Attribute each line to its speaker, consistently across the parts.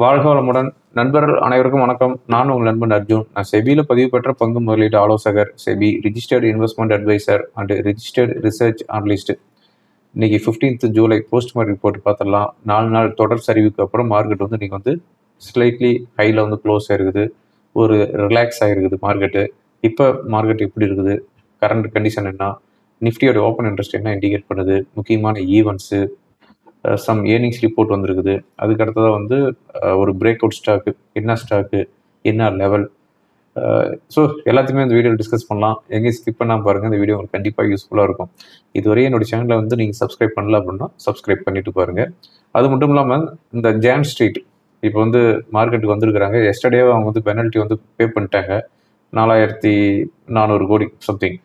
Speaker 1: வாழ்க வளமுடன். நண்பர்கள் அனைவருக்கும் வணக்கம். நான் உங்கள் நண்பன் அர்ஜுன். நான் செபியில் பதிவு பெற்ற பங்கு முதலீடு ஆலோசகர் SEBI registered investment adviser and registered research analyst இன்னைக்கு ஃபிஃப்டீன்த் ஜூலை போஸ்ட் மார்க்கெட் போட்டு பார்த்துடலாம். நாலு நாள் தொடர் சரிவுக்கு அப்புறம் மார்க்கெட் வந்து நீங்கள் வந்து ஸ்லைட்லி ஹையில் வந்து க்ளோஸ் ஆகிருக்குது ஒரு ரிலாக்ஸ் ஆகிருக்குது மார்க்கெட்டு இப்போ மார்க்கெட் எப்படி இருக்குது? கரண்ட் கண்டிஷன் என்ன? நிஃப்டியோட ஓப்பன் இன்ட்ரெஸ்ட் என்ன இண்டிகேட் பண்ணுது? முக்கியமான ஈவெண்ட்ஸு சம் ஏர்னிங்ஸ் ரிப்போர்ட் வந்திருக்குது. அதுக்கு அடுத்ததாக வந்து ஒரு பிரேக் அவுட் ஸ்டாக்கு என்ன ஸ்டாக்கு என்ன லெவல் ஸோ எல்லாத்தையுமே இந்த வீடியோ டிஸ்கஸ் பண்ணலாம். எங்கேயும் ஸ்கிப் பண்ணாமல் பாருங்கள் இந்த வீடியோ உங்களுக்கு கண்டிப்பாக யூஸ்ஃபுல்லாக இருக்கும். இதுவரை என்னோட சேனலை வந்து நீங்கள் சப்ஸ்கிரைப் பண்ணல அப்படின்னா சப்ஸ்கிரைப் பண்ணிட்டு பாருங்கள் அது மட்டும் இல்லாமல் இந்த ஜான் ஸ்ட்ரீட் இப்போ வந்து மார்க்கெட்டுக்கு வந்திருக்கிறாங்க. எஸ்டர்டேவே அவங்க வந்து பெனல்ட்டி வந்து பே பண்ணிட்டாங்க. நாலாயிரத்தி நானூறு கோடி சம்திங்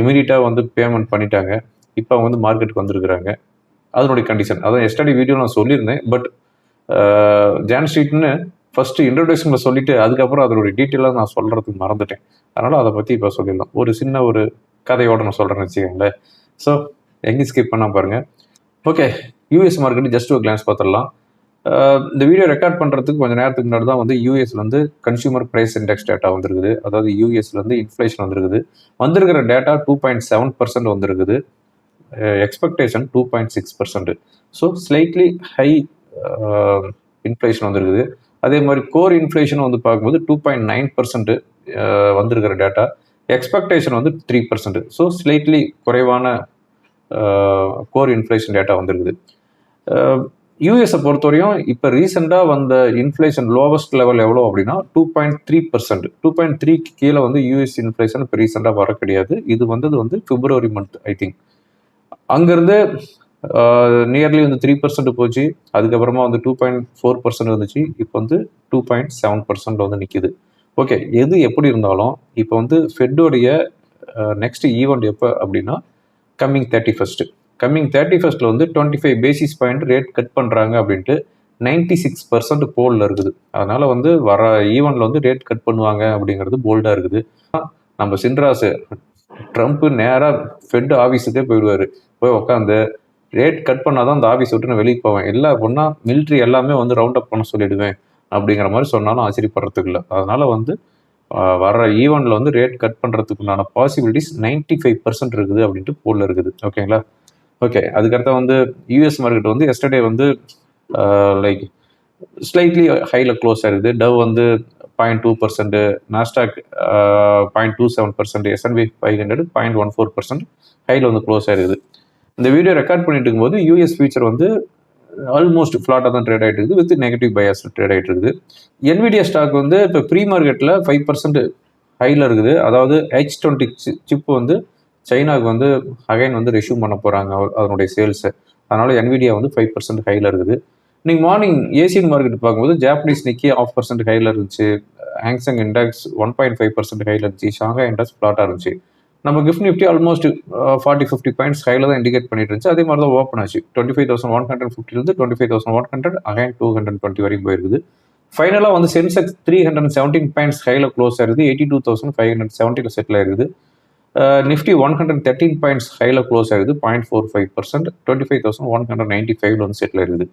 Speaker 1: இமீடியட்டாக வந்து பேமெண்ட் பண்ணிட்டாங்க. இப்போ அவங்க வந்து மார்க்கெட்டுக்கு வந்திருக்கிறாங்க. அதனுடைய கண்டிஷன் அதான் எஸ்டடி வீடியோ நான் சொல்லியிருந்தேன் பட் ஜான் ஸ்ட்ரீட்னு ஃபஸ்ட்டு இன்ட்ரடக்ஷனில் சொல்லிட்டு அதுக்கப்புறம் அதனுடைய டீட்டெயிலாக நான் சொல்கிறதுக்கு மறந்துட்டேன். அதனால் அதை பற்றி இப்போ சொல்லிடலாம். ஒரு சின்ன ஒரு கதையோட நான் சொல்கிறேன்னு வச்சுக்கோங்களேன். ஸோ எங்கேயும் ஸ்கிப் பண்ணால் பாருங்கள் ஓகே யூஎஸ் மார்க்கெட் ஜஸ்ட் ஒரு கிளான்ஸ் பார்த்துடலாம். இந்த வீடியோ ரெக்கார்ட் பண்ணுறதுக்கு கொஞ்சம் நேரத்துக்கு முன்னாடி தான் வந்து யூஎஸ்லேருந்து கன்சியூமர் ப்ரைஸ் இண்டெக்ஸ் டேட்டா வந்திருக்குது. அதாவது யூஎஸ்லேருந்து இன்ஃப்ளேஷன் வந்திருக்குது. வந்திருக்கிற data two point seven percent வந்திருக்குது. Expectation two point six percent so slightly high inflation வந்திருக்குது. அதே மாதிரி கோர் இன்ஃப்ளேஷன் வந்து பார்க்கும்போது டூ பாயிண்ட் நைன் பர்சன்ட் வந்திருக்கிற டேட்டா எக்ஸ்பெக்டேஷன் வந்து த்ரீ பர்சன்ட் ஸோ ஸ்லைட்லி குறைவான கோர் இன்ஃப்ளேஷன் டேட்டா வந்திருக்குது. யூஎஸை பொறுத்தவரையும் இப்போ ரீசெண்டாக வந்த இன்ஃப்ளேஷன் லோவஸ்ட் லெவல் எவ்வளோ அப்படின்னா two point three percent two point த்ரீக்கு கீழே வந்து யூஎஸ் இன்ஃப்ளேஷன் இப்போ ரீசெண்டாக வர கிடையாது. இது வந்தது வந்து பிப்ரவரி மந்த் ஐ திங்க் அங்கேருந்து நியர்லி வந்து த்ரீ பர்சன்ட் போச்சு. அதுக்கப்புறமா வந்து டூ பாயிண்ட் ஃபோர் பர்சன்ட் இருந்துச்சு. இப்போ வந்து டூ பாயிண்ட் செவன் பர்சன்ட் வந்து நிற்கிது ஓகே எது எப்படி இருந்தாலும் இப்போ வந்து ஃபெட்டோடைய நெக்ஸ்ட் ஈவெண்ட் எப்போ அப்படின்னா coming thirty first coming thirty ஃபஸ்ட்டில் வந்து twenty five basis point rate cut பண்ணுறாங்க அப்படின்ட்டு நைன்டி சிக்ஸ் பர்சன்ட் போலில் இருக்குது. அதனால் வந்து வர ஈவெண்ட்டில் வந்து ரேட் கட் பண்ணுவாங்க அப்படிங்கிறது போல்டாக இருக்குது. நம்ம சின்ராஸு ட்ரம்ப்பு நேராக ஃபெட் ஆஃபீஸுக்கே போயிடுவார். போய் உட்காந்து ரேட் கட் பண்ணால் தான் அந்த ஆஃபீஸ் விட்டு நான் வெளியே போவேன். இல்லை அப்படின்னா மிலிட்ரி எல்லாமே வந்து ரவுண்ட் அப் பண்ண சொல்லிடுவேன் அப்படிங்கிற மாதிரி சொன்னாலும் ஆச்சரியப்படுறதுக்கு இல்லை. அதனால் வந்து வர வர்ற ஈவெண்ட்டில் வந்து ரேட் கட் பண்ணுறதுக்குண்டான பாசிபிலிட்டிஸ் நைன்டி ஃபைவ் பர்சன்ட் இருக்குது அப்படின்ட்டு போலில் இருக்குது. ஓகேங்களா ஓகே அதுக்கடுத்த வந்து யூஎஸ் மார்க்கெட் வந்து எஸ்டர்டே வந்து லைக் ஸ்லைட்லி ஹையில் க்ளோஸ் ஆயிருக்குது டவ் வந்து point two percent Nasdaq point two seven percent S and P five hundred point one four percent ஹையில் வந்து க்ளோஸ் ஆயிருக்குது இந்த வீடியோ ரெக்கார்ட் பண்ணிட்டு இருக்கும்போது யூஎஸ் ஃபியூச்சர் வந்து uh, ஆல்மோஸ்ட் ஃப்ளாட்டாக தான் ட்ரேட் ஆகிட்டு இருக்குது வித் நெகட்டிவ் பயாஸ் ட்ரேட் ஆகிட்டு இருக்குது என்விடியா ஸ்டாக் வந்து இப்போ ப்ரீ மார்க்கெட்டில் ஃபைவ் பர்சன்ட் ஹையில் இருக்குது. அதாவது ஹெச் டுவெண்ட்டி சிப் வந்து சைனாவுக்கு வந்து அகைன் வந்து ரெஷ்யூம் பண்ண போகிறாங்க அதனுடைய சேல்ஸை அதனால் என்விடியா வந்து ஃபைவ் பர்சன்ட் ஹையில் இருக்குது. இன்னைக்கு மார்னிங் ஏசியன் மார்க்கெட் பார்க்கும்போது ஜாப்பனீஸ் நிக்கி ஆஃப் பர்சன்ட் ஹையில் இருந்துச்சு. Hang Seng index one point five percent ஹையில் இருந்துச்சு. ஷாங்காய் இண்டெக்ஸ் ஃப்ளாட்டாக இருந்துச்சு. நம்ம GIFT Nifty almost forty fifty points ஹையில் தான் இண்டிகேட் பண்ணிட்டு இருந்துச்சு. அதே மாதிரி தான் ஓப்பன் ஆச்சு. Twenty five thousand one hundred ஃபிஃப்டிலேருந்து twenty five thousand one hundred again two hundred twenty வரைக்கும் போயிருக்குது. ஃபைனலாக வந்து Sensex three hundred seventeen points ஹையில் க்ளோஸ் ஆயிருது. Eighty two thousand five hundred செவன்ட்டியில் settle ஆயிருக்குது Nifty one hundred thirteen points ஹையில் close ஆயிருது. Point four five percent twenty five thousand one hundred ninety ஃபைவ்ல வந்து செட்டில் ஆயிருது.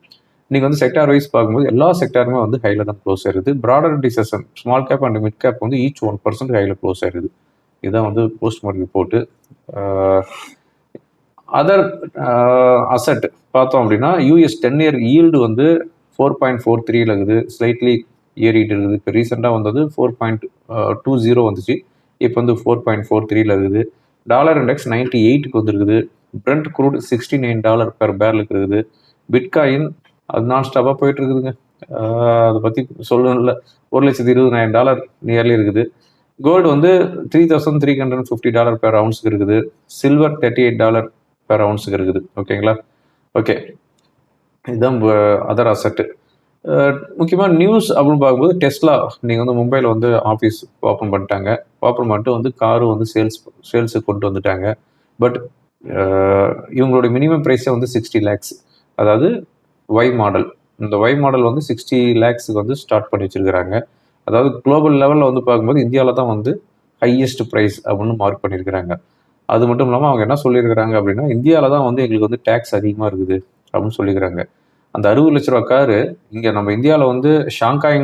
Speaker 1: நீங்கள் வந்து செக்டார் வைஸ் பார்க்கும்போது எல்லா செக்டாருமே வந்து ஹையில் தான் க்ளோஸ் ஆயிருது. Broader டிசன் small cap and mid cap வந்து ஈச் ஒன் பர்சன்ட் ஹையில் க்ளோஸ் ஆயிருது. இதுதான் வந்து போஸ்ட் ரிப்போர்ட்டு அதர் அசட் பார்த்தோம் அப்படின்னா யூஎஸ் டென் இயர் ஈல்டு வந்து ஃபோர் பாயிண்ட் ஃபோர் த்ரீல இருக்குது. ஸ்லைட்லி ஏறிட்டு இருக்குது. இப்போ ரீசெண்டாக வந்தது ஃபோர் பாயிண்ட் டூ ஜீரோ வந்துச்சு. இப்போ வந்து ஃபோர் பாயிண்ட் ஃபோர் த்ரீல இருக்குது. டாலர் இண்டெக்ஸ் நைன்டி எயிட்டுக்கு வந்துருக்குது. Brent crude sixty nine dollar per பேரலுக்கு இருக்குது. பிட்காயின் அது நான் ஸ்டாப்பாக போயிட்டு இருக்குதுங்க. அதை பற்றி சொல்லணும்ல. ஒரு லட்சத்தி இருபதாயிரம் டாலர் நியர்லி இருக்குது. கோல்டு வந்து three thousand three hundred fifty dollar per அவுன்ஸுக்கு இருக்குது. Silver thirty eight dollar per அவுன்ஸுக்கு இருக்குது. ஓகேங்களா ஓகே இதுதான் அதர் அசட்டு முக்கியமாக நியூஸ் அப்படின்னு பார்க்கும்போது டெஸ்லா நீங்கள் வந்து மும்பையில் வந்து ஆஃபீஸ் ஓப்பன் பண்ணிட்டாங்க. ஓப்பன் பண்ணிட்டு வந்து காரு வந்து சேல்ஸ் சேல்ஸுக்கு கொண்டு வந்துட்டாங்க. பட் இவங்களோட மினிமம் ப்ரைஸே வந்து சிக்ஸ்டி லேக்ஸ் அதாவது ஒய் மாடல் இந்த ஒய் மாடல் வந்து சிக்ஸ்டி லேக்ஸுக்கு வந்து ஸ்டார்ட் பண்ணி வச்சிருக்கிறாங்க. அதாவது குளோபல் லெவலில் வந்து பார்க்கும்போது இந்தியாவில் தான் வந்து ஹையஸ்ட் ப்ரைஸ் அப்படின்னு மார்க் பண்ணியிருக்கிறாங்க. அது மட்டும் இல்லாமல் அவங்க என்ன சொல்லியிருக்கிறாங்க அப்படின்னா இந்தியாவில் தான் வந்து எங்களுக்கு வந்து டேக்ஸ் அதிகமாக இருக்குது அப்படின்னு சொல்லியிருக்கிறாங்க. அந்த அறுபது லட்ச ரூபா காரு இங்கே நம்ம இந்தியாவில் வந்து ஷாங்காய்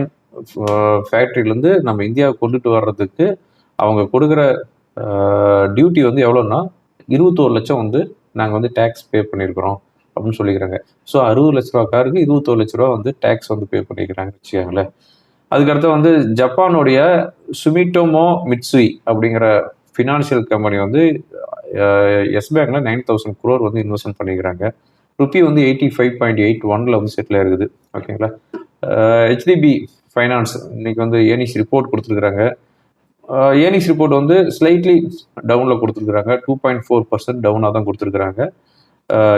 Speaker 1: ஃபேக்ட்ரியிலேருந்து நம்ம இந்தியாவை கொண்டுட்டு வர்றதுக்கு அவங்க கொடுக்குற டியூட்டி வந்து எவ்வளோன்னா இருபத்தோரு லட்சம் வந்து நாங்கள் வந்து டேக்ஸ் பே பண்ணியிருக்கிறோம் அப்படின்னு சொல்லிக்கிறாங்க ஸோ அறுபது லட்ச ரூபா காருக்கு இருபத்தோரு லட்ச ரூபா வந்து டேக்ஸ் வந்து பே பண்ணிக்கிறாங்க வச்சுக்கோங்களேன். அதுக்கடுத்து வந்து ஜப்பானுடைய சுமிட்டோமோ மிட்சுய் அப்படிங்கிற ஃபினான்ஷியல் கம்பெனி வந்து எஸ் பேங்க்ல நைன் தௌசண்ட் குரோர் வந்து இன்வெஸ்ட்மெண்ட் பண்ணிக்கிறாங்க. ருப்பி வந்து எயிட்டி ஃபைவ் பாயிண்ட் எயிட் ஒன்ல வந்து செட்டில் ஆயிருக்குது. ஓகேங்களா ஹெச்டிபி ஃபைனான்ஸ் இன்னைக்கு வந்து ஏனிஸ் ரிப்போர்ட் கொடுத்துருக்குறாங்க. ஏனிஸ் ரிப்போர்ட் வந்து ஸ்லைட்லி டவுனில் கொடுத்துருக்குறாங்க. டூ பாயிண்ட் ஃபோர் பர்சன்ட் டவுனாக தான் கொடுத்துருக்குறாங்க.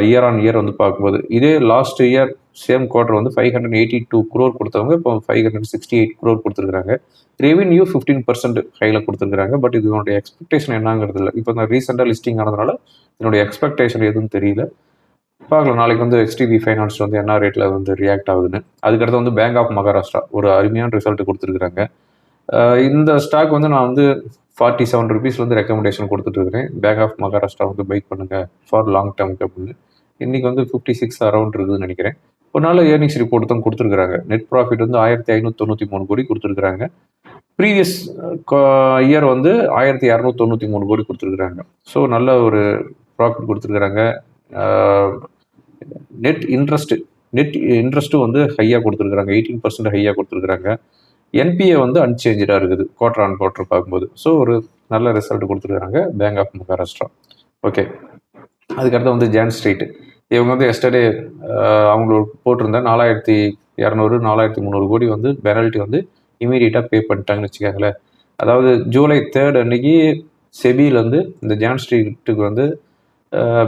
Speaker 1: இயர் ஆன் இயர் வந்து பார்க்கும்போது இதே லாஸ்ட் இயர் சேம் குவார்டர் வந்து five hundred eighty two crore கொடுத்தவங்க இப்போ five hundred sixty eight crore கொடுத்துருக்காங்க ரெவென்யூ ஃபிஃப்டீன் பர்சன்ட் கையில் கொடுத்துருக்காங்க பட் இதனுடைய எக்ஸ்பெக்டேஷன் என்னங்கிறது இல்லை. இப்போ நான் ரீசெண்டாக லிஸ்டிங் ஆனதுனால இதனுடைய எக்ஸ்பெக்டேஷன் எதுவும் தெரியல. பார்க்கலாம். நாளைக்கு வந்து ஹெச்டிபி ஃபைனான்ஸ் வந்து என்ன ரேட்டில் வந்து ரியாக்ட் ஆகுதுன்னு. அதுக்கடுத்து வந்து பேங்க் ஆஃப் மகாராஷ்டிரா ஒரு அருமையான ரிசல்ட் கொடுத்துருக்குறாங்க. இந்த ஸ்டாக் வந்து நான் வந்து ஃபார்ட்டி செவன் ருபீஸ் வந்து ரெக்கமெண்டேஷன் கொடுத்துட்ருக்கிறேன் பேக் ஆஃப் மகாராஷ்டிரா வந்து பைக் பண்ணுங்கள் ஃபார் லாங் டேர்முக்கு அப்படின்னு. இன்றைக்கி வந்து ஃபிஃப்டி சிக்ஸ் அரௌண்ட் இருக்குதுன்னு நினைக்கிறேன். ஒரு நாள் ஏர்னிங்ஸ் ரிப்போர்ட் தான் கொடுத்துருக்காங்க நெட் ப்ராஃபிட் வந்து ஆயிரத்தி ஐநூற்றி தொண்ணூற்றி மூணு கோடி கொடுத்துருக்குறாங்க. ப்ரீவியஸ் இயர் uh, வந்து ஆயிரத்தி இரநூத்தி தொண்ணூற்றி மூணு கோடி கொடுத்துருக்குறாங்க. ஸோ நல்ல ஒரு ப்ராஃபிட் கொடுத்துருக்குறாங்க. நெட் இன்ட்ரெஸ்ட் நெட் இன்ட்ரெஸ்ட்டும் வந்து ஹையாக கொடுத்துருக்குறாங்க. எயிட்டீன் பர்சன்ட் ஹையாக கொடுத்துருக்குறாங்க. என்பிஏ வந்து அன்சேஞ்சாக இருக்குது குவார்டர் ஆன் குவார்டர் பார்க்கும்போது. ஸோ ஒரு நல்ல ரிசல்ட் கொடுத்துருக்காங்க பேங்க் ஆஃப் மகாராஷ்டிரா ஓகே அதுக்கடுத்து வந்து ஜான் ஸ்ட்ரீட் இவங்க வந்து எஸ்டர்டே அவங்களுக்கு போட்டிருந்த நாலாயிரத்தி இரநூறு நாலாயிரத்தி முந்நூறு கோடி வந்து பெனால்ட்டி வந்து இமீடியட்டாக பே பண்ணிட்டாங்கன்னு வச்சுக்கோங்களேன். அதாவது ஜூலை தேர்ட் அன்னைக்கு செபியில் வந்து இந்த ஜான் ஸ்ட்ரீட்டுக்கு வந்து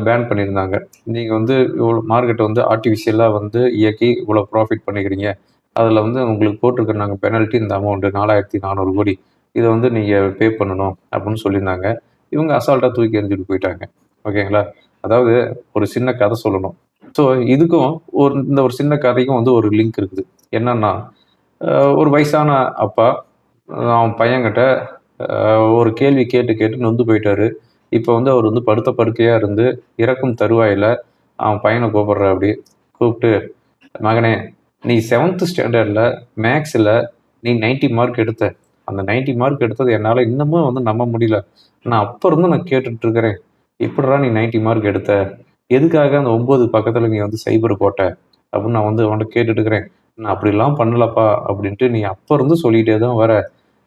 Speaker 1: பேன் பண்ணியிருந்தாங்க. நீங்கள் வந்து இவ்வளோ மார்க்கெட்டை வந்து ஆர்டிஃபிஷியலாக வந்து இயக்கி இவ்வளோ ப்ராஃபிட் பண்ணிக்கிறீங்க. அதில் வந்து உங்களுக்கு போட்டிருக்க நாங்கள் பெனல்ட்டி இந்த அமௌண்ட்டு நாலாயிரத்தி நானூறு கோடி. இதை வந்து நீங்கள் பே பண்ணணும் அப்படின்னு சொல்லியிருந்தாங்க. இவங்க அசால்ட்டாக தூக்கி எறிஞ்சிட்டு போயிட்டாங்க. ஓகேங்களா? அதாவது ஒரு சின்ன கதை சொல்லணும். ஸோ இதுக்கும் ஒரு இந்த ஒரு சின்ன கதைக்கும் வந்து ஒரு லிங்க் இருக்குது. என்னன்னா ஒரு வயசான அப்பா அவன் பையன்கிட்ட ஒரு கேள்வி கேட்டு கேட்டு நொந்து போயிட்டாரு. இப்போ வந்து அவர் வந்து படுத்த படுக்கையாக இருந்து இறக்கும் தருவாயில் அவன் பையனை கூப்பிடுற அப்படி. கூப்பிட்டு மகனே நீ செவன்த் ஸ்டாண்டர்டில் மேக்ஸில் நீ நைன்ட்டி மார்க் எடுத்த. அந்த நைன்ட்டி மார்க் எடுத்தது என்னால் இன்னமும் வந்து நம்ப முடியல. நான் அப்போ இருந்து நான் கேட்டுட்ருக்கிறேன் எப்படிடா நீ நைன்ட்டி மார்க் எடுத்த? எதுக்காக அந்த ஒம்பது பக்கத்தில் நீ வந்து சைபர் போட்ட? அப்படின்னு நான் வந்து அவன்கிட்ட கேட்டுட்டுருக்கிறேன் நான் அப்படிலாம் பண்ணலப்பா அப்படின்ட்டு நீ அப்போ இருந்து சொல்லிகிட்டே தான் வர.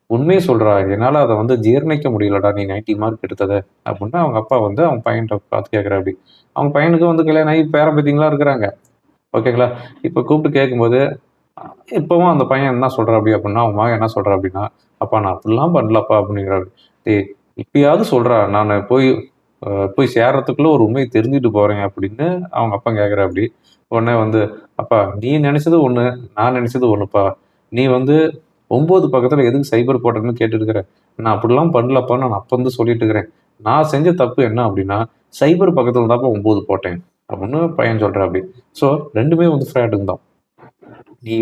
Speaker 1: உண்மையை சொல்கிறா என்னால் அதை வந்து ஜீர்ணிக்க முடியலடா நீ நைன்ட்டி மார்க் எடுத்ததை அப்படின்னா அவங்க அப்பா வந்து அவங்க பையன்கிட்ட பார்த்து கேட்குற அப்படி. அவங்க பையனுக்கு வந்து கல்யாணம் ஆகி பேர இருக்கிறாங்க. ஓகேங்களா இப்போ கூப்பிட்டு கேட்கும்போது இப்போவும் அந்த பையன் என்ன சொல்கிற அப்படி அப்படின்னா அவங்க மகன் என்ன சொல்கிறா அப்படின்னா அப்பா நான் அப்படிலாம் பண்ணலப்பா அப்படிங்கிறாரு. டே இப்பயாவது சொல்கிறா நான் போய் போய் சேர்றதுக்குள்ளே ஒரு உண்மையை தெரிஞ்சுட்டு போகிறேன் அப்படின்னு அவங்க அப்பா கேட்குற அப்படி. உடனே வந்து அப்பா நீ நினச்சது ஒன்று நான் நினச்சது ஒன்றுப்பா நீ வந்து ஒம்பது பக்கத்தில் எதுக்கு சைபர் போட்டேன்னு கேட்டுருக்கிற நான் அப்படிலாம் பண்ணலப்பா நான் அப்போ வந்து சொல்லிட்டு இருக்கிறேன் நான் செஞ்ச தப்பு என்ன அப்படின்னா சைபர் பக்கத்தில் தான்ப்பா ஒம்பது போட்டேன். அப்படின்னு பையன் சொல்கிற அப்படி. ஸோ ரெண்டுமே வந்து ஃப்ராடுங்க தான். நீ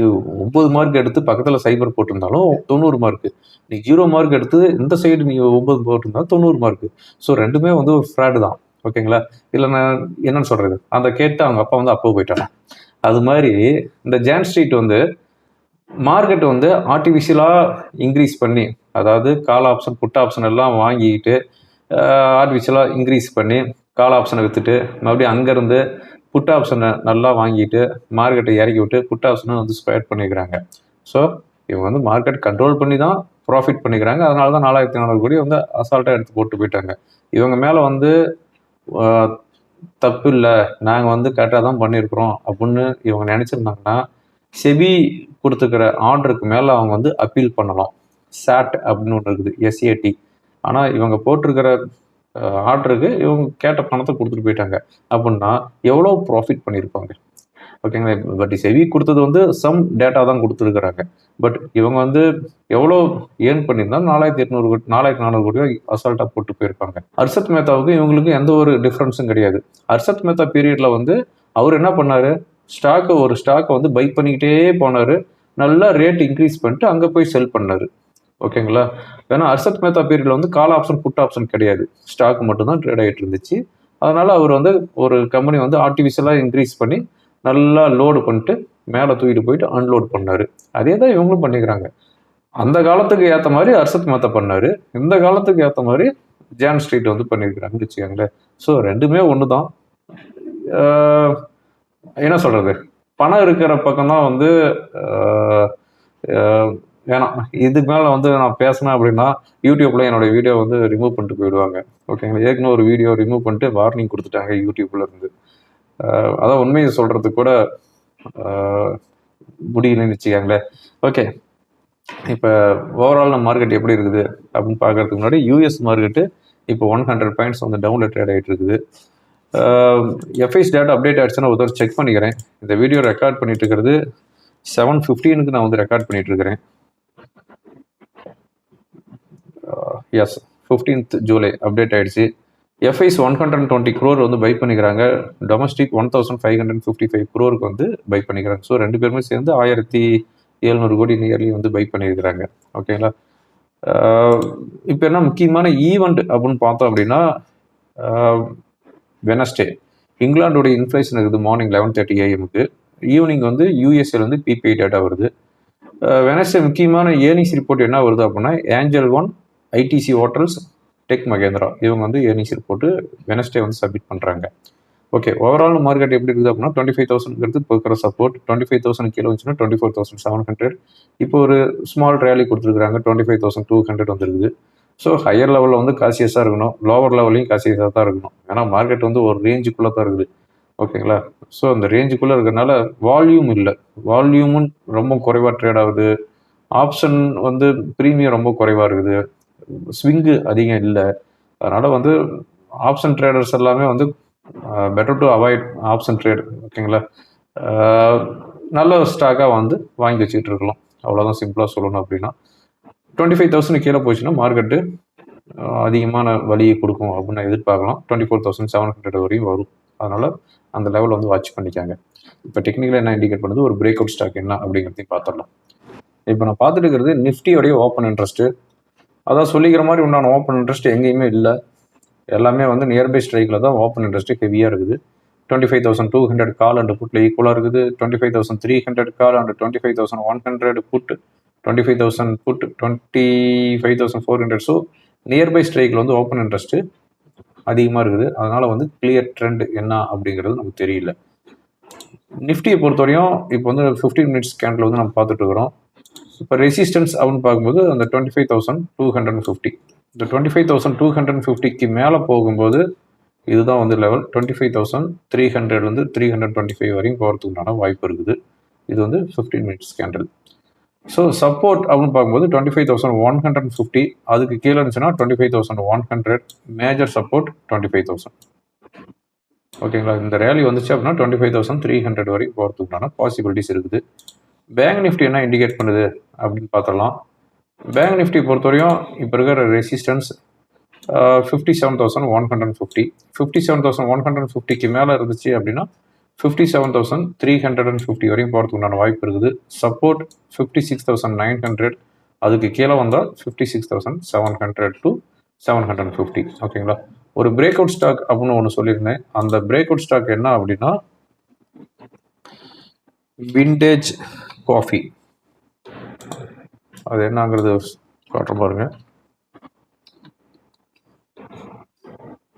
Speaker 1: ஒம்பது மார்க் எடுத்து பக்கத்தில் சைபர் போட்டிருந்தாலும் தொண்ணூறு மார்க்கு நீ ஜீரோ மார்க் எடுத்து இந்த சைடு நீ ஒம்பது போட்டிருந்தாலும் தொண்ணூறு மார்க்கு ஸோ ரெண்டுமே வந்து ஒரு ஃப்ராடு தான் ஓகேங்களா இல்லை நான் என்னன்னு சொல்கிறது அந்த கேட்டு அவங்க அப்பா வந்து அப்போ போயிட்டாங்க. அது மாதிரி இந்த ஜான் ஸ்ட்ரீட் வந்து மார்க்கெட் வந்து ஆர்டிஃபிஷியலாக இன்க்ரீஸ் பண்ணி அதாவது கால் ஆப்ஷன் புட் ஆப்ஷன் எல்லாம் வாங்கிக்கிட்டு ஆர்டிஃபிஷியலாக இன்க்ரீஸ் பண்ணி கால் ஆப்ஷனை விற்றுட்டு மறுபடியும் அங்கேருந்து புட் ஆப்ஷனை நல்லா வாங்கிட்டு மார்க்கெட்டை இறக்கி விட்டு புட் ஆப்ஷனை வந்து ஸ்பேட் பண்ணிக்கிறாங்க. ஸோ இவங்க வந்து மார்க்கெட் கண்ட்ரோல் பண்ணி தான் ப்ராஃபிட் பண்ணிக்கிறாங்க. அதனால தான் நாலாயிரத்தி நானூறு கோடி வந்து அசால்ட்டாக எடுத்து போட்டு போயிட்டாங்க. இவங்க மேலே வந்து தப்பு இல்லை. நாங்கள் வந்து கரெக்டாக தான் பண்ணியிருக்கிறோம் அப்படின்னு இவங்க நினச்சிருந்தாங்கன்னா செபி கொடுத்துக்கிற ஆர்டருக்கு மேலே அவங்க வந்து அப்பீல் பண்ணலாம். சாட் அப்படின்னு ஒன்று இருக்குது எஸ்ஏடி ஆனால் இவங்க போட்டிருக்கிற ஆர்டருக்கு இவங்க கேட்ட பணத்தை கொடுத்துட்டு போயிட்டாங்க. அப்படின்னா எவ்வளோ ப்ராஃபிட் பண்ணியிருப்பாங்க? ஓகேங்களா? பட் செவி கொடுத்தது வந்து சம் டேட்டா தான் கொடுத்துருக்குறாங்க. பட் இவங்க வந்து எவ்வளோ ஏர்ன் பண்ணியிருந்தா நாலாயிரத்தி எட்நூறு கோடி நாலாயிரத்தி நானூறு கோடி அசால்ட்டாக போட்டு போயிருப்பாங்க. ஹர்ஷத் மேத்தாவுக்கு இவங்களுக்கு எந்த ஒரு டிஃப்ரென்ஸும் கிடையாது. ஹர்ஷத் மேத்தா பீரியடில் வந்து அவர் என்ன பண்ணார்? ஸ்டாக்கை ஒரு ஸ்டாக்கை வந்து பை பண்ணிக்கிட்டே போனார். நல்லா ரேட் இன்க்ரீஸ் பண்ணிட்டு அங்கே போய் செல் பண்ணார். ஓகேங்களா ஏன்னா அர்சத் மேத்தா பீரியடில் வந்து கால் ஆப்ஷன் புட் ஆப்ஷன் கிடையாது. ஸ்டாக் மட்டும் தான் ட்ரேட் ஆகிட்டு இருந்துச்சு. அதனால் அவர் வந்து ஒரு கம்பெனி வந்து ஆர்டிஃபிஷியலாக இன்க்ரீஸ் பண்ணி நல்லா லோடு பண்ணிட்டு மேலே தூக்கிட்டு போயிட்டு அன்லோட் பண்ணார். அதே தான் இவங்களும் பண்ணிக்கிறாங்க. அந்த காலத்துக்கு ஏற்ற மாதிரி அர்ஷத் மேத்தா பண்ணார். இந்த காலத்துக்கு ஏற்ற மாதிரி ஜான் ஸ்ட்ரீட் வந்து பண்ணியிருக்கிறாங்கன்னு வச்சுக்கோங்களேன். ஸோ ரெண்டுமே ஒன்று தான் என்ன சொல்கிறது பணம் இருக்கிற பக்கம் தான் வந்து வேணாம் இதுக்கு மேலே வந்து நான் பேசினேன் அப்படின்னா யூடியூப்பில் என்னோட வீடியோ வந்து ரிமூவ் பண்ணிட்டு போயிடுவாங்க. ஓகேங்களா ஏற்கனவே ஒரு வீடியோ ரிமூவ் பண்ணிட்டு வார்னிங் கொடுத்துட்டாங்க யூடியூப்ல இருந்து. அதான் உண்மையை சொல்றதுக்கு கூட முடியலன்னு வச்சுக்காங்களேன். ஓகே இப்போ ஓவரால் நம்ம மார்க்கெட் எப்படி இருக்குது அப்படின்னு பார்க்கறதுக்கு முன்னாடி யூஎஸ் மார்க்கெட்டு இப்போ ஒன் ஹண்ட்ரட் பாயிண்ட்ஸ் வந்து டவுனில் ட்ரேட் ஆகிட்டு இருக்குது. எஃப்ஐஸ் டேட்டா அப்டேட் ஆகிடுச்சுன்னா ஒரு செக் பண்ணிக்கிறேன். இந்த வீடியோ ரெக்கார்ட் பண்ணிட்டு இருக்கிறது செவன் ஃபிஃப்டீனுக்கு நான் வந்து ரெக்கார்ட் பண்ணிட்டு இருக்கிறேன். எஸ் ஃபிஃப்டீன்த் ஜூலை அப்டேட் ஆகிடுச்சு FIIs one hundred twenty crore வந்து பை பண்ணிக்கிறாங்க. Domestic one thousand five hundred fifty five க்ரோருக்கு வந்து பை பண்ணிக்கிறாங்க. ஸோ ரெண்டு பேருமே சேர்ந்து ஆயிரத்தி எழுநூறு கோடி நியர்லி வந்து பை பண்ணியிருக்கிறாங்க. ஓகேங்களா இப்போ என்ன முக்கியமான ஈவெண்ட் அப்படின்னு பார்த்தோம் அப்படின்னா வெனஸ்டே இங்கிலாண்டோடைய இன்ஃப்ளேஷன் இருக்குது மார்னிங் லெவன் தேர்ட்டி ஏஎம்க்கு ஈவினிங் வந்து யூஎஸ்ஏலேருந்து பிபிஐ டேட்டா வருது. வெனஸ்டே முக்கியமான ஏர்னிங்ஸ் ரிப்போர்ட் என்ன வருது அப்படின்னா angel one ITC hotels tech Mahindra இவங்க வந்து ஏர்னிங்ஸ் ரிப்போர்ட்டு வெனஸ்டே வந்து சப்மிட் பண்ணுறாங்க ஓகே ஓவரால் மார்க்கெட் எப்படி இருக்குது அப்படின்னா டுவெண்ட்டி ஃபைவ் தௌசண்ட்ங்கிறது இருக்கிற சப்போர்ட் டுவெண்ட்டி ஃபைவ் தௌசண்ட் கீழே வந்துச்சுன்னா twenty four thousand seven hundred இப்போ ஒரு ஸ்மால் ரேலி கொடுத்துருக்காங்க twenty five thousand two hundred வந்துருக்குது. ஸோ ஹையர் லெவலில் வந்து காசியஸாக இருக்கணும் லோவர் லெவலையும் காசியஸாக தான் இருக்கணும். ஏன்னா மார்க்கெட் வந்து ஒரு ரேஞ்சுக்குள்ளே தான் இருக்குது. ஓகேங்களா ஸோ அந்த ரேஞ்சுக்குள்ளே இருக்கிறனால வால்யூம் இல்லை. வால்யூமும் ரொம்ப குறைவாக ட்ரேட் ஆகுது. ஆப்ஷன் வந்து ப்ரீமியம் ரொம்ப குறைவாக இருக்குது. ஸ்விங்கு அதிகம் இல்லை. அதனால் வந்து ஆப்ஷன் ட்ரேடர்ஸ் எல்லாமே வந்து better to avoid option trade ஓகேங்களா நல்ல ஸ்டாக்காக வந்து வாங்கி வச்சுட்டு இருக்கலாம். அவ்வளோதான் சிம்பிளாக சொல்லணும் அப்படின்னா. டுவெண்ட்டி ஃபைவ் தௌசண்ட் கீழே போச்சுன்னா மார்க்கெட்டு அதிகமான வழியை கொடுக்கும் அப்படின்னு எதிர்பார்க்கலாம். Twenty four thousand seven hundred வரையும் வரும். அதனால் அந்த லெவலில் வந்து வாட்ச் பண்ணிக்காங்க. இப்போ டெக்னிக்கலாக என்ன இண்டிகேட் பண்ணுது? ஒரு பிரேக் அவுட் ஸ்டாக் என்ன அப்படிங்கிறதையும் பார்த்துடலாம். இப்போ நான் பார்த்துட்டு இருக்கிறது நிஃப்டியோடைய ஓப்பன் இன்ட்ரெஸ்ட்டு அதான் சொல்லிக்கிற மாதிரி உண்டான ஓப்பன் இன்ட்ரெஸ்ட் எங்கேயுமே இல்லை. எல்லாமே வந்து நியர்பை ஸ்ட்ரைக்கில் தான் ஓப்பன் இன்ட்ரெஸ்ட் ஹெவியாக இருக்குது. Twenty five thousand two hundred call and புட்டில் ஈக்குவலாக இருக்குது. Twenty five thousand three hundred call and twenty five thousand one hundred put twenty five thousand put twenty five thousand four hundred so nearby ஸ்ட்ரைக்கில் வந்து open interest அதிகமாக இருக்குது. அதனால் வந்து clear trend என்ன அப்படிங்கிறது நமக்கு தெரியல. நிஃப்டியை பொறுத்தவரையும் இப்போ வந்து ஃபிஃப்டீன் மினிட்ஸ் கேண்டில் வந்து நம்ம பார்த்துட்டு இருக்கிறோம். இப்போ ரெசிஸ்டன்ஸ் அப்படின்னு பார்க்கும்போது அந்த twenty five thousand two hundred fifty இந்த twenty five thousand two hundred ஃபிஃப்டிக்கு மேலே போகும்போது இதுதான் வந்து level twenty five thousand three ஹண்ட்ரட்லேருந்து த்ரீ ஹண்ட்ரட் டுவெண்ட்டி ஃபைவ் வரையும் போகிறதுக்குண்டான வாய்ப்பு இருக்குது. இது வந்து fifteen minutes candle so support அப்படின்னு பார்க்கும்போது twenty five thousand one hundred fifty அதுக்கு கீழே இருந்துச்சுன்னா twenty five thousand one hundred major support twenty five thousand ஓகேங்களா? இந்த ரேலி வந்துச்சு அப்படின்னா twenty five thousand three hundred வரைக்கும் போகிறதுக்குண்டான பாசிபிலிட்டிஸ் இருக்குது. பேங்க் நிஃப்டி என்ன இண்டிகேட் பண்ணுது அப்படின்னு பார்த்தலாம் பேங்க் நிஃப்டி பொறுத்தவரையும் இப்போ இருக்கிற resistance fifty seven thousand one hundred fifty fifty seven thousand one hundred ஃபிஃப்டிக்கு மேலே இருந்துச்சு அப்படின்னா fifty seven thousand three hundred and fifty வரையும் போகிறதுக்குண்டான வாய்ப்பு இருக்குது. Support fifty six thousand nine hundred அதுக்கு கீழே வந்தால் fifty six thousand seven hundred to seven hundred fifty ஓகேங்களா? ஒரு பிரேக் அவுட் ஸ்டாக் அப்படின்னு ஒன்று சொல்லியிருந்தேன். அந்த பிரேக் அவுட் ஸ்டாக் என்ன அப்படின்னா விண்டேஜ் காஃபி. அது என்னங்கிறது காட்டுற பாருங்க.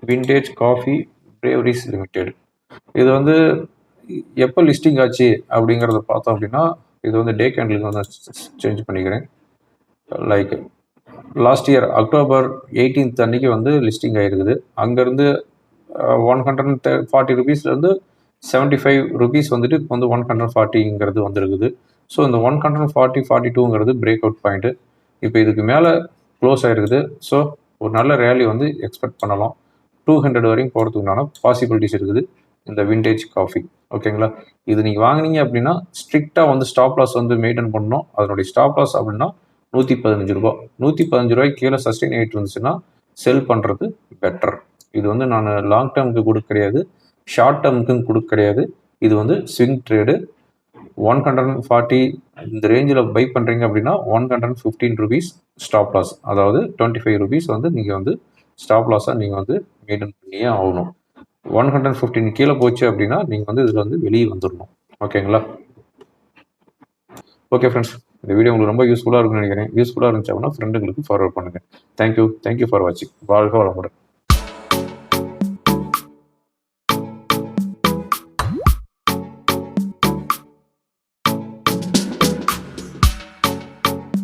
Speaker 1: விண்டேஜ் காஃபி பிரேவரிஸ் லிமிடெட் இது வந்து எப்போ லிஸ்டிங் ஆச்சு அப்படிங்கிறத பார்த்தோம் அப்படின்னா இது வந்து டே கேண்டலுக்கு வந்து சேஞ்ச் பண்ணிக்கிறேன். Like last year October eighteenth அன்னைக்கு வந்து லிஸ்டிங் ஆகிருக்குது அங்கேருந்து ஒன் ஹண்ட்ரட் ஃபார்ட்டி ருபீஸ்லேருந்து செவன்ட்டி ஃபைவ் ருபீஸ் வந்துட்டு இப்போ வந்து ஒன் ஹண்ட்ரட் ஃபார்ட்டிங்கிறது வந்துருக்குது. ஸோ இந்த ஒன் ஹண்ட்ரட் ஃபார்ட்டி ஃபார்ட்டி டூங்கிறது பிரேக் அவுட் பாயிண்ட்டு இப்போ இதுக்கு மேலே க்ளோஸ் ஆகிருக்குது ஸோ ஒரு நல்ல ரேலி வந்து எக்ஸ்பெக்ட் பண்ணலாம். டூ ஹண்ட்ரட் வரையும் போகிறதுக்குண்டான பாசிபிலிட்டிஸ் இருக்குது. இந்த விண்டேஜ் காஃபி ஓகேங்களா இது நீங்கள் வாங்கினீங்க அப்படின்னா ஸ்ட்ரிக்டாக வந்து ஸ்டாப் லாஸ் வந்து மெயின்டைன் பண்ணணும். அதனுடைய ஸ்டாப் லாஸ் அப்படின்னா நூற்றி பதினஞ்சு ரூபா நூற்றி பதினஞ்சு ரூபாய்க்கு கீழே சஸ்டெயின் ஆகிட்டு இருந்துச்சுன்னா செல் பண்ணுறது பெட்டர் இது வந்து நான் லாங் டேர்முக்கு கொடுக்க கிடையாது. ஷார்ட் டேர்முக்கும் கொடுக்க கிடையாது. இது வந்து swing trade one hundred and forty இந்த ரேஞ்சில் பை பண்ணுறீங்க அப்படின்னா one hundred fifteen rupees stop loss அதாவது டுவெண்ட்டி ஃபைவ் ருபீஸ் வந்து நீங்கள் வந்து ஸ்டாப் லாஸாக நீங்கள் வந்து மெயின்டைன் பண்ணியே ஆகணும். ஒன் ஹண்ட்ரட் ஃபிஃப்டின் கீழே போச்சு அப்படின்னா நீங்கள் வந்து இதில் வந்து வெளியே வந்துடணும் ஓகேங்களா ஓகே ஃப்ரெண்ட்ஸ் இந்த வீடியோ உங்களுக்கு ரொம்ப யூஸ்ஃபுல்லாக இருக்கும்னு நினைக்கிறேன். யூஸ்ஃபுல்லாக இருந்துச்சு அப்படின்னா ஃப்ரெண்டுங்களுக்கு ஃபார்வர்ட் பண்ணுங்கள் thank you thank you for வாட்சிங் வாழ்க வளமுடன்.